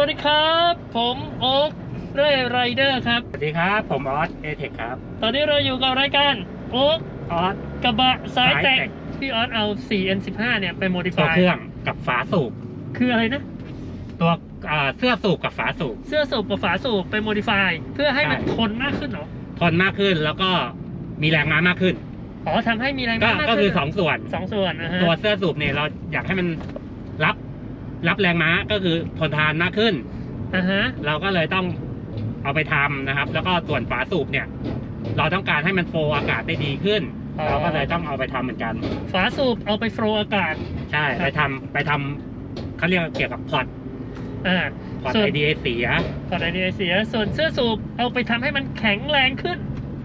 วัสดีครับ ผมโอ๊คเร่ไรเดอร์ครับ สวัสดีครับ ผมออสเอเทคครับ ตอนนี้เราอยู่กับรายการโอ๊คออสกระบะสายแต่งสายแต่งพี่ออสเอา 4N15 เนี่ยไปโมดิตัวฟายเครื่องกับฝาสูบคืออะไรนะ ตัวอ่าเสื้อสูบกับฝาสูบเสื้อสูบกับฝาสูบไปโมดิฟายเพื่อให้มันใช่ทนมากขึ้นเหรอทนมากขึ้นแล้วก็มีแรงม้ามากขึ้นอ๋อทำให้มีแรงก็ม้ามากก็ขึ้นคือสองส่วน สองส่วนนะฮะตัวเสื้อสูบเนี่ยเราอยากให้มัน รับรับแรงม้าก็คือทนทานมากขึ้น อ่าฮะ เราก็เลยต้องเอาไปทำนะครับ แล้วก็ส่วนฝาสูบเนี่ย เราต้องการให้มันโฟลอากาศได้ดีขึ้นเราก็เลยต้องเอาไปทำเหมือนกัน ฝาสูบเอาไปโฟลว์อากาศ ใช่ไปทำไปทำเขาเรียกว่าเกี่ยวกับพอร์ตอ่า พอร์ตส่วน ไอเดียเสียก่อนไอเดียเสีย ส่วนเสื้อสูบเอาไปทำให้มันแข็งแรงขึ้น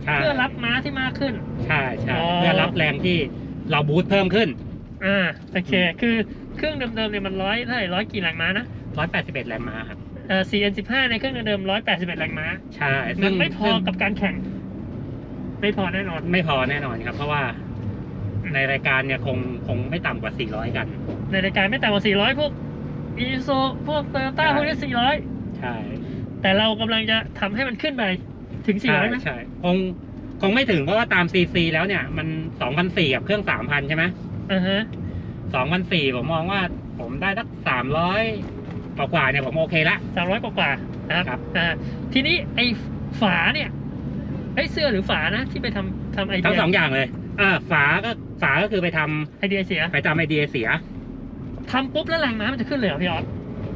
ใช่เพื่อรับม้าที่มากขึ้น ใช่ใช่อ๋อ เพื่อรับแรงที่เราบูสต์เพิ่มขึ้น อ่า โอเค คือ เครื่องเดิมๆเนี่ยมันร้อยเท่าไหร่ร้อยกี่แรงม้านะ181แรงม้าครับ เอ่อ 4N15 ในเครื่องเดิมๆ181แรงม้า ใช่มัซึ่นงไม่พอซึ่งกับการแข่ง ไม่พอแน่นอน ไม่พอแน่นอนครับ เพราะว่าในรายการเนี่ยคงคงไม่ต่ำกว่า 400 กัน ในรายการไม่ต่ำกว่า 400 พวกอีโซพวกโตโยต้าใช่ พวกนี้ ใช่400 แต่เรากำลังจะทำให้มันขึ้นไปถึงใช่400ไหมใช่คงคงไม่ถึงเพราะว่าตาม CC แล้วเนี่ย มัน2,004กับเครื่อง 3,000 ใช่ไหมอ่าฮะ 2,004ผมมองว่าผมได้สัก300กว่าๆเนี่ยผมโอเคละ300กว่าๆนะครับครับ อ่าทีนี้ไอ้ฝาเนี่ยไอ้เสื้อหรือฝานะที่ไปทำทำไอเดีทั้งยสองอย่างเลยอ่าฝาก็ฝาก็คือไปทำไอเดียเสียไปทำไอเดียเสีย ทำปุ๊บแล้วแรงม้ามันจะขึ้นเลยเหรอพี่ออส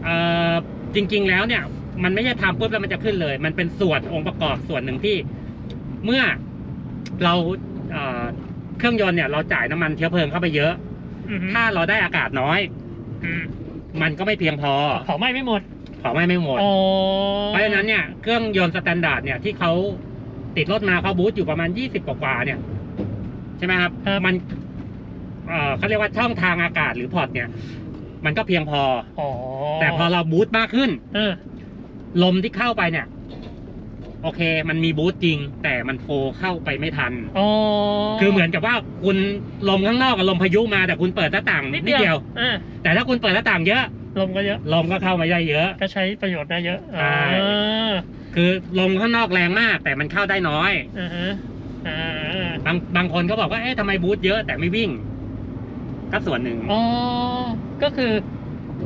เอ่อจริงๆแล้วเนี่ย มันไม่ใช่ทำปุ๊บแล้วมันจะขึ้นเลย มันเป็นส่วนองค์ประกอบส่วนหนึ่งที่ เมื่อเราเอ่อเครื่องยนต์เนี่ยเราจ่ายน้ำมันเชื้อเพลิงเข้าไปเยอะอือฮึ ถ้าเราได้อากาศน้อยอืมมันก็ไม่เพียงพอเผาไหม้ไม่หมดเผาไหม้ไม่หมดอ๋อเพราะฉะนั้นเนี่ยเครื่องยนต์สแตนดาร์ดเนี่ยที่เขาติดรถมาเขาบูสต์อยู่ประมาณยี่สิบกว่าๆเนี่ย ใช่ไหมครับ มันเอ่อเขาเรียกว่าช่องทางอากาศหรือพอร์ตเนี่ย มันก็เพียงพออ๋อแต่พอเราบูสต์มากขึ้นเออลมที่เข้าไปเนี่ยโอเค มันมีบูสต์จริง แต่มันโฟเข้าไปไม่ทัน อ๋อคือเหมือนกับว่าคุณลมข้างนอกกับลมพายุมาแต่คุณเปิดหน้าต่างนินิดดเดีเดียยววอ่าแต่ถ้าคุณเปิดหน้าต่างเยอะ ลมก็เยอะ ลมก็เข้ามาได้เยอะ ก็ใช้ประโยชน์ได้เยอะใช่อ่าคือลมข้างนอกแรงมาก แต่มันเข้าได้น้อย อ่าฮะอ่าบางบางคนก็บอกว่า เอ๊ะทำไมบูสต์เยอะแต่ไม่วิ่ง ก็ส่วนหนึ่ง อ๋อ ก็คือ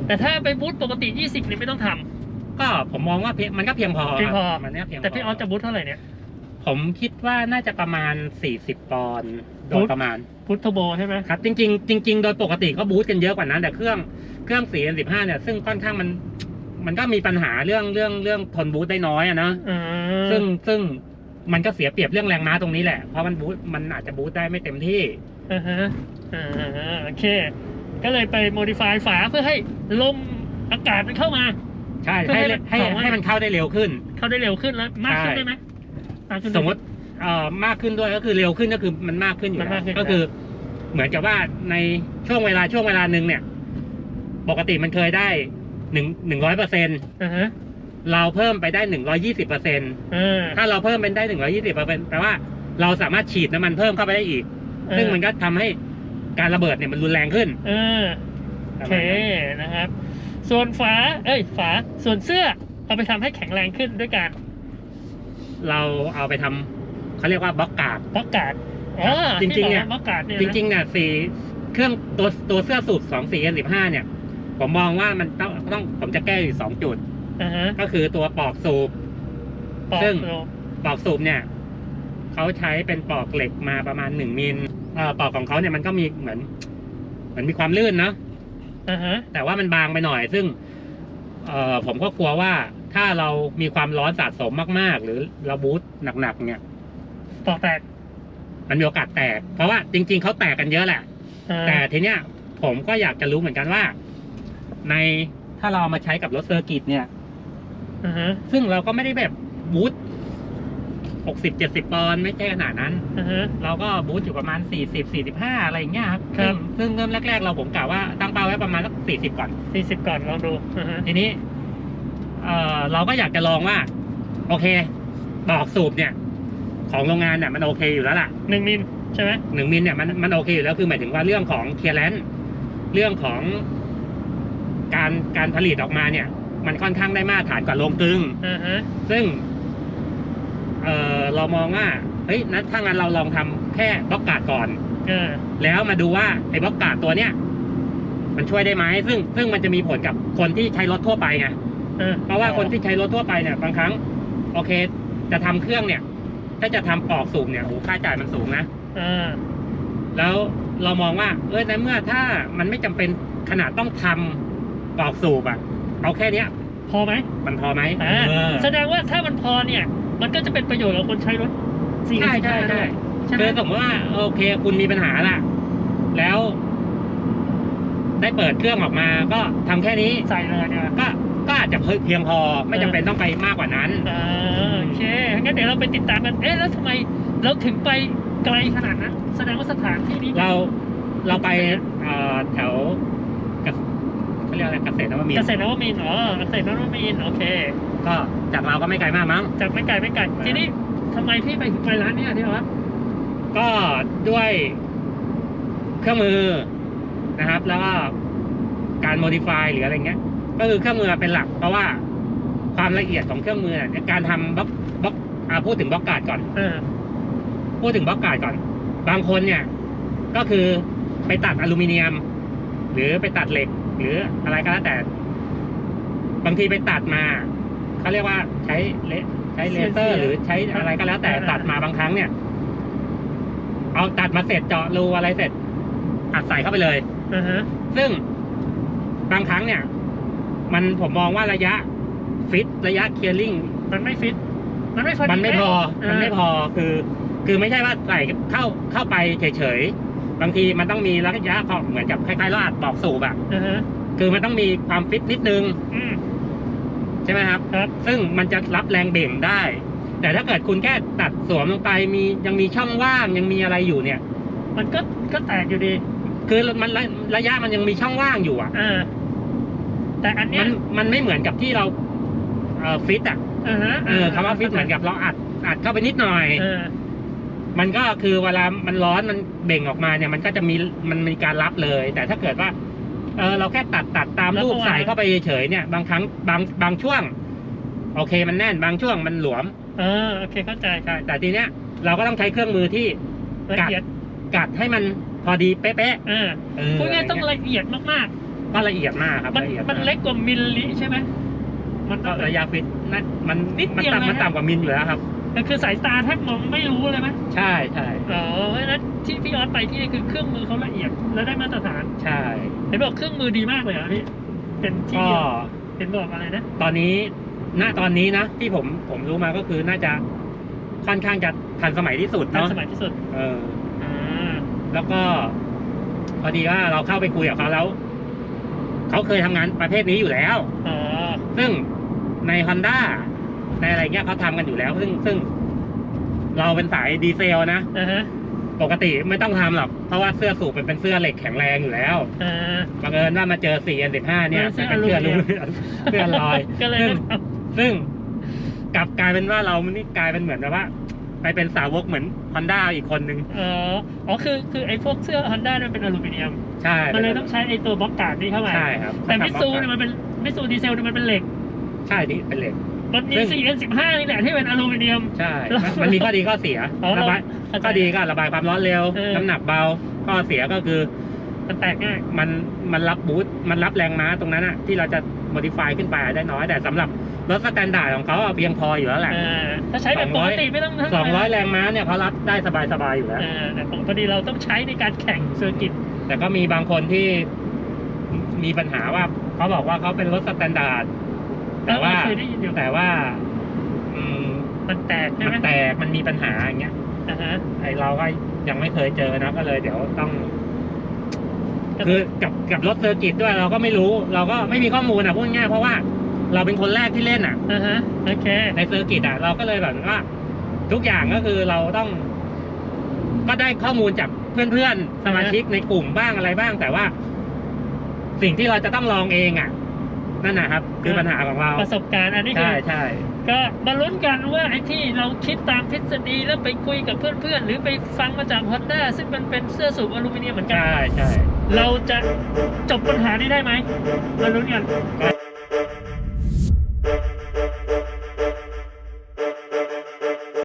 แต่ถ้าไปบูทปกติ 20 นี่ไม่ต้องทำ ก็ผมมองว่าเพียงมันก็เพียงพอเพียงพอ ครับมันเนี่ยเพียงพอแต่พี่ออสจะบูทเท่าไหร่เนี่ย ผมคิดว่าน่าจะประมาณ 40ปอนด์โดบูยทประมาณบูทเทอร์โบใช่ไหมครับจริงๆจริงๆ โดยปกติก็บูสต์กันเยอะกว่านั้น แต่เครื่องเครื่อง 4N15 เนี่ยซึ่งค่อนข้างมันมันก็มีปัญหาเรื่องเรื่องเรื่องทนบูสต์ได้น้อยอะนะอ่าซึ่งซึ่งมันก็เสียเปรียบเรื่องแรงม้าตรงนี้แหละ เพราะมันบูสต์มันอาจจะบูสต์ได้ไม่เต็มที่ อ่าฮะอ่าโอเค ก็เลยไปโมดิฟายฝาเพื่อให้ลมอากาศมันเข้ามา ใช่เพื่อให้ให้มันให้เผาไหม้ให้มันเข้าได้เร็วขึ้น เข้าได้เร็วขึ้นแล้วมากขึ้นใช่ได้ไหมากขึ้นสมมติเอ่อมากขึ้นด้วยก็คือเร็วขึ้นก็คือมันมากขึ้นอยู่มันแล้มาวกขึ้นก็คือ เหมือนกับว่าในช่วงเวลาช่วงเวลาหนึ่งเนี่ย ปกติมันเคยได้หนึ่งหนึ่งร้อยเปอร์เซ็นอ่าฮะเราเพิ่มไปได้หนึ่งร้อยี่สิบเปอร์เซ็นอ่าถ้าเราเพิ่มเป็นได้หนึ่งร้อยี่สิบเปอร์เซ็นแปลว่าเราสามารถฉีดน้ำมันเพิ่มเข้าไปได้อีก ซึ่งมันก็ทำให้การระเบิดเนี่ยมันรุนแรงขึ้น เออโอเคนะครับ ส่วนฝา เอ้ย ฝา ส่วนเสื้อ เอาไปทำให้แข็งแรงขึ้นด้วยการ เราเอาไปทำเขาเรียกว่าบล็อกการ์ดบล็อกการ์ดอ๋อจริงๆเนี่ยบล็อกการ์ดเนี่ยจนะริงๆเนี่ยสี่เครื่องตัวตัวเสื้อสูบสองสี่สิบห้าเนี่ย ผมมองว่ามันต้องต้องผมจะแก้อยู่สองจุดอ่าฮะก็คือตัวปลอกสูบปอกซึ่งโลปลอกสูบเนี่ยเขาใช้เป็นปลอกเหล็กมาประมาณหนึ่งมิลเอ่อปลอกของเขาเนี่ยมันก็มีเหมือน เหมือนมีความลื่นเนาะ อ่าฮะแต่ว่ามันบางไปหน่อย ซึ่ง เอ่อผมก็กลัวว่าถ้าเรามีความร้อนสะสมมาก ๆ หรือเราบูตหนักๆเนี่ย ปอกแตกมันมีโอกาสแตก เพราะว่าจริง ๆเขาแตกกันเยอะแหละ อ่าแต่ทีเนี้ยผมก็อยากจะรู้เหมือนกันว่า ในถ้าเราเอามาใช้กับรถเซอร์กิตเนี่ย อ่าฮะซึ่งเราก็ไม่ได้แบบบูต หกสิบเจ็ดสิบปอนด์ไม่ใช่ขนาดนั้นอ่าฮะเราก็บูตอยู่ประมาณสี่สิบสี่สิบห้าอะไรอย่างเงี้ยครับครับ ซึ่งซึ่งเริ่มแรก ๆ เราผมกะว่าตั้งเป้าไว้ประมาณสักสี่สิบก่อน สี่สิบก่อนลองดูอ่าฮะทีนี้เอ่อเราก็อยากจะลองว่า โอเคปลอกสูบเนี่ย ของโรงงานเนี่ยมันโอเคอยู่แล้วล่ะหนึ่งมิลใช่ไหมหนึ่งมิลเนี่ยมันมันโอเคอยู่แล้วคือหมายถึงว่าเรื่องของเคลียร์แลนเรื่องของการการผลิตออกมาเนี่ย มันค่อนข้างได้มาตรฐานกว่าโรงกลึง อ่าฮะซึ่ง เออเรามองว่าเฮ้ยนั้นถ้างั้นเราลองทำแค่บล็อกการ์ดก่อนอ่าแล้วมาดูว่าไอ้บล็อกการ์ดตัวเนี้ยมันช่วยได้ไหมซึ่งซึ่งมันจะมีผลกับคนที่ใช้รถทั่วไปไงอ่าเพราะว่าคนที่ใช้รถทั่วไปเนี่ยบางครั้ง โอเค จะทำเครื่องเนี่ย ถ้าจะทำปลอกสูบเนี่ยโอ้โหค่าใช้จ่ายมันสูงนะอ่าแล้วเรามองว่า เออในเมื่อถ้ามันไม่จำเป็นขนาดต้องทำปลอกสูบอะเอาแค่เนี้ย พอไหมมันพอไหมอ่าเออแสดงว่าถ้ามันพอเนี่ย มันก็จะเป็นประโยชน์กับคนใช้รถสี่ใช่ใช่ใช่ใช่ไหมคือสมมติว่าโอเคคุณมีปัญหาละแล้ว ได้เปิดเครื่องออกมา ก็ทำแค่นี้ใส่เลยเนี่ยก็ก็อาจจะเพียงพอไม่จำเป็นต้องไปมากกว่านั้นอ่าโอเคงั้นเดี๋ยวเราไปติดตามกันเอ๊ะแล้วทำไมเราถึงไปไกลขนาดนั้น แสดงว่าสถานที่นี้เราเราไปเอ่อแถวเกษ เขาเรียกอะไรเกษตรนวมินทเกร์ษตรนวมินทร์อ๋อเกษตรนวมินทร์โอเคก็จากเราก็ไม่ไกลมากมั้ง จากไม่ไกลไม่ไกลอ่า ทีนี้ทำไมพี่ไปถึงไปร้านเนี้ที่ว่าก็ด้วยเครื่องมือนะครับ แล้วก็การโมดิฟายหรืออะไรเงี้ย ก็คือเครื่องมือเป็นหลัก เพราะว่าความละเอียดของเครื่องมือเนี่ยการทำบล็อกบล็อกอ่าพูดถึงบล็อกการ์ดก่อน เออพูดถึงบล็อกการ์ดก่อน บางคนเนี่ย ก็คือไปตัดอลูมิเนียม หรือไปตัดเหล็ก หรืออะไรก็แล้วแต่ บางทีไปตัดมาเขาเรียกว่าใช้เลใช้เลเซอร์ หรือใช้อะไรก็แล้วแต่ตัดมาบางครั้งเนี่ย เอาตัดมาเสร็จเจาะรูอะไรเสร็จอัดใส่เข้าไปเลยอ่าฮะซึ่งบางครั้งเนี่ย มันผมมองว่าระยะฟิตระยะเคลียร์ลิงมันไม่ฟิต มันไม่พอดีมันไม่พอเมันไม่พอคือ คือไม่ใช่ว่าใส่เข้าเข้าไปเฉยๆ บางทีมันต้องมีระยะพอเหมือนกับคล้ายๆเราอัดปอกสูบอะอ่าฮะคือมันต้องมีความฟิตนิดนึง อืม ใช่ไหมครับ ครับ ซึ่งมันจะรับแรงเบ่งได้ แต่ถ้าเกิดคุณแค่ตัดสวมลงไปมียังมีช่องว่างยังมีอะไรอยู่เนี่ย มันก็ก็แตกอยู่ดี คือมันระระยะมันยังมีช่องว่างอยู่อะอ่าแต่อันเนี้มัยนมันไม่เหมือนกับที่เราเอ่อฟิตอะอ่าฮะเออคำว่าฟิตเหมือนกับเราอัดอัดเข้าไปนิดหน่อย เออ มันก็คือเวลามันร้อนมันเบ่งออกมาเนี่ยมันก็จะมีมันมีการรับเลย แต่ถ้าเกิดว่าเออเราแค่ตัดตัดตามรูปใส่เข้าไปเฉยๆเนี่ย บางครั้งบางบางช่วง โอเคมันแน่นบางช่วงมันหลวม เออโอเคเข้าใจใช่แต่ทีเนี้ยเราก็ต้องใช้เครื่องมือที่ละเอียดกัดให้มันพอดีเป๊ะอ่าๆเออพูดง่ายๆต้องะไรเละเอียดมากก็ละเอียดมากครับๆ มันละเอียดมันเล็กกว่ามิลลิใช่ไหมมันต้ก็อง ระยะฟิตนั่นมันนิดมันเดียวต่ำมันนะต่ำกว่ามิลอยู่แล้วครับ แต่คือสายตาแทบมองไม่รู้เลยไหมใช่ใช่อ๋อเพราะฉะนั้นที่พี่ออสไปที่นี่คือเครื่องมือเขาละเอียดและได้มาตรฐานใช่เห็นบอกเครื่องมือดีมากเลยเหรอพี่เป็นที่ก็เดียวเห็นบอกอะไรนะตอนนี้ณตอนนี้นะ ที่ผมผมรู้มาก็คือน่าจะค่อนข้างจะทันสมัยที่สุดทันเนาะสมัยที่สุดเออ อ่าแล้วก็พอดีว่าเราเข้าไปคุยกับเขาแล้วเขาเคยทำงานประเภทนี้อยู่แล้ว อ๋อซึ่งใน Honda ในอะไรเงี้ยเขาทำกันอยู่แล้ว ซึ่งซึ่ง เราเป็นสายดีเซลนะ อ่าฮะปกติไม่ต้องทำหรอก เพราะว่าเสื้อสูบเป็นเป็นเสื้อเหล็กแข็งแรงอยู่แล้ว อ่า บังเอิญว่ามาเจอ 4N15 เนี่ยเออเสื้มัอนเป็นเสื้ออลูลูมิเนียม เสื้อลอย ก็เลยซึ่งต้องซึ่งกลับกลายเป็นว่าเรานี่กลายเป็นเหมือนแบบว่า ไปเป็นสาวกเหมือน Honda อีกคนนึงอ๋ออ๋อคือคือไอ้พวกเสื้อฮอนด้ามันเป็นอลูมิเนียม ใช่มันเลยต้องใช้ไอ้ตัวบล็อกการ์ดนี้เข้ามา ใช่ครับแต่มิตซูเนี่ยมันเป็นมิตซูดีเซลเนี่ยมันเป็นเหล็ก ใช่ดิเป็นเหล็ก มันมีซึ่ง 4N15 นี่แหละที่เป็นอลูมิเนียม ใช่ มันมันมีข้อดีข้อเสียอ๋อระบายเข้าใจข้อดีก็ระบายความร้อนเร็วเออน้ำหนักเบา ข้อเสียก็คือมันแตกง่าย มันมันรับบูสต์มันรับแรงม้าตรงนั้นอะที่เราจะ modify ขึ้นไปได้น้อย แต่สำหรับรถสแตนดาร์ดของเขาอะเพียงพออยู่แล้วแหละเออถ้าใช้แบบปกติไม่ต้องสองร้อยแรงม้าเนี่ยเขารับได้สบายๆอยู่แล้วเออแต่พอดีเราต้องใช้ในการแข่งเซอร์กิต แต่ก็มีบางคนที่มีปัญหาว่าเขาบอกว่าเขาเป็นรถสแตนดาร์ด แต่ว่าเคยได้ยินอยู่แต่ว่า อืมมันแตกใช่มันไหมแตกมันมีปัญหาอย่างเงี้ยอ่าฮะไอเราก็ยังไม่เคยเจอนะก็เลย เดี๋ยวต้องก็คือกับกับรถเซอร์กิตด้วยเราก็ไม่รู้ เราก็ไม่มีข้อมูลอะพูดง่ายๆเพราะว่า เราเป็นคนแรกที่เล่นอะ อ่าฮะโอเคในเซอร์กิตอะเราก็เลยแบบว่า ทุกอย่างก็คือเราต้อง ก็ได้ข้อมูลจากเพื่อนๆสมาชิกในกลุ่มบ้างอะไรบ้าง แต่ว่า สิ่งที่เราจะต้องลองเองอะ นั่นนะครับคือปัญหาของเราประสบการณ์อันนี้คืใช่อใช่ก็มาลุ้นกันว่าไอ้ที่เราคิดตามทฤษฎีแล้วไปคุยกับเพื่อนๆ หรือไปฟังมาจากฮอนด้าซึ่งมันเป็นเสื้อสูบอลูมิเนียมเหมือนกัน ใช่ใช่เราจะจบปัญหานี้ได้ไหมมาลุ้นกันก็